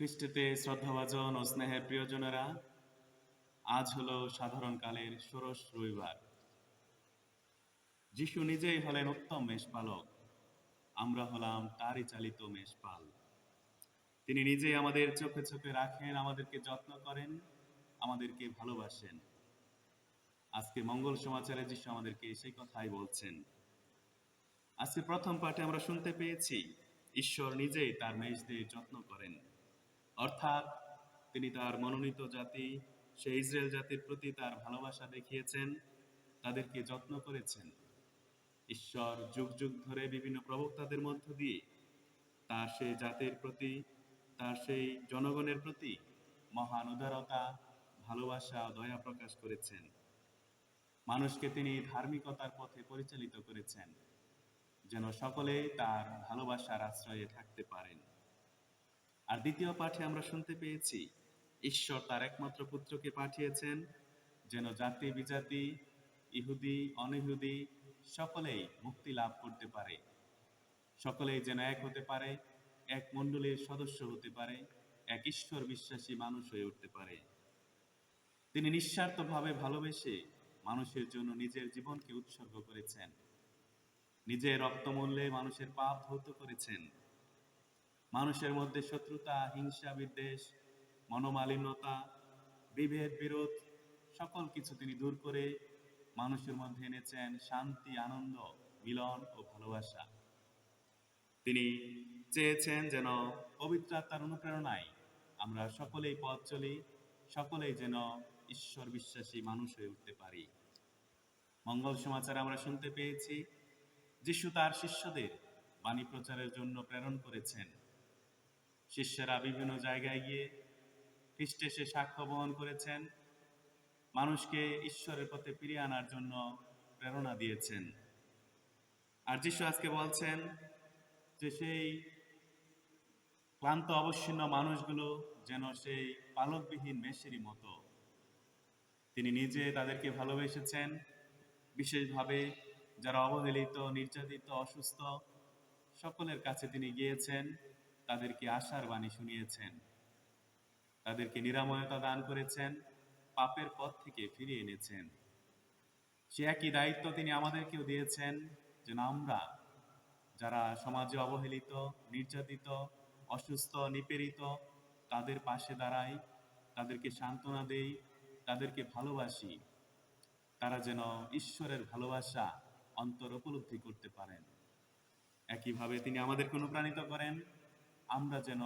খ্রিস্টতে শ্রদ্ধাভাজন ও স্নেহের প্রিয়জনেরা আজ হলো সাধারণকালের ষোড়শ রবিবার। যিশু নিজেই হলেন উত্তম মেষপালক, আমরা হলাম তারই চালিত মেষপাল। তিনি নিজেই আমাদের চোখে চোখে রাখেন, আমাদেরকে যত্ন করেন, আমাদেরকে ভালোবাসেন। আজকে মঙ্গল সমাচারে যিশু আমাদেরকে সেই কথাই বলছেন। আজকে প্রথম পাঠে আমরা শুনতে পেয়েছি, ঈশ্বর নিজেই তার মেষদের যত্ন করেন। অর্থাৎ তিনি তার মনোনীত জাতি, সে ইসরায়েল জাতির প্রতি তার ভালোবাসা দেখিয়েছেন, তাদেরকে যত্ন করেছেন। ঈশ্বর যুগ যুগ ধরে বিভিন্ন প্রবক্তাদের মধ্য দিয়ে তার সেই জাতির প্রতি, তার সেই জনগণের প্রতি মহান উদারতা, ভালোবাসা দয়া প্রকাশ করেছেন। মানুষকে তিনি ধার্মিকতার পথে পরিচালিত করেছেন, যেন সকলে তার ভালোবাসার আশ্রয়ে থাকতে পারেন। আর দ্বিতীয় পাঠে আমরা শুনতে পেয়েছি, ঈশ্বর তার একমাত্র পুত্রকে পাঠিয়েছেন, যেন জাতি বিজাতি, ইহুদি অনইহুদি সকলেই মুক্তি লাভ করতে পারে। সকলেই যেন এক হতে পারে, এক মণ্ডলীর সদস্য হতে পারে, এক ঈশ্বর বিশ্বাসী মানুষ হয়ে উঠতে পারে। তিনি নিঃস্বার্থভাবে ভালোবেসে মানুষের জন্য নিজের জীবনকে উৎসর্গ করেছেন। নিজের রক্তমূল্যে মানুষের পাপ ধৌত করেছেন। মানুষের মধ্যে শত্রুতা, হিংসা, বিদ্বেষ, মনোমালিন্যতা, বিভেদ, বিরোধ, সকল কিছু তিনি দূর করে মানুষের মধ্যে এনেছেন শান্তি, আনন্দ, মিলন ও ভালোবাসা। তিনি চেয়েছেন যেন পবিত্র আত্মার অনুপ্রেরণায় আমরা সকলেই পথ চলি, সকলেই যেন ঈশ্বর বিশ্বাসী মানুষ হয়ে উঠতে পারি। মঙ্গল সমাচার আমরা শুনতে পেয়েছি, যিশু তার শিষ্যদের বাণী প্রচারের জন্য প্রেরণ করেছেন। শিষ্যরা বিভিন্ন জায়গায় গিয়ে খ্রিস্টে সে সাক্ষ্য বহন করেছেন। মানুষকে ঈশ্বরের পথে ফিরিয়ে আনার জন্য প্রেরণা দিয়েছেন। আর যিশু আজকে বলছেন যে সেই ক্লান্ত অবচ্ছিন্ন মানুষগুলো যেন সেই পালকবিহীন মেষেরই মতো। তিনি নিজে তাদেরকে ভালোবেসেছেন। বিশেষভাবে যারা অবহেলিত, নির্যাতিত, অসুস্থ, সকলের কাছে তিনি গিয়েছেন। তাদেরকে আশার বাণী শুনিয়েছেন। তাদেরকে নিরাময়তা দান করেছেন, পাপের পথ থেকে ফিরিয়ে এনেছেন। সে একই দায়িত্ব তিনি আমাদেরকেও দিয়েছেন, যেন আমরা যারা সমাজে অবহেলিত, নির্যাতিত, অসুস্থ, নিপীড়িত, তাদের পাশে দাঁড়াই, তাদেরকে সান্ত্বনা দেই, তাদেরকে ভালোবাসি, তারা যেন ঈশ্বরের ভালোবাসা অন্তর উপলব্ধি করতে পারেন। একইভাবে তিনি আমাদেরকে অনুপ্রাণিত করেন আমরা যেন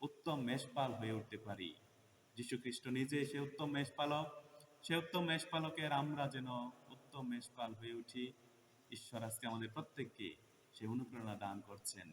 উত্তম মেষপাল হয়ে উঠতে পারি। খ্রিস্ট নিজে সে উত্তম মেষপালক, সে উত্তম মেষপালকের আমরা যেন উত্তম মেষপাল হয়ে উঠি। ঈশ্বর আজকে আমাদের প্রত্যেককে সে অনুপ্রেরণা দান করছেন।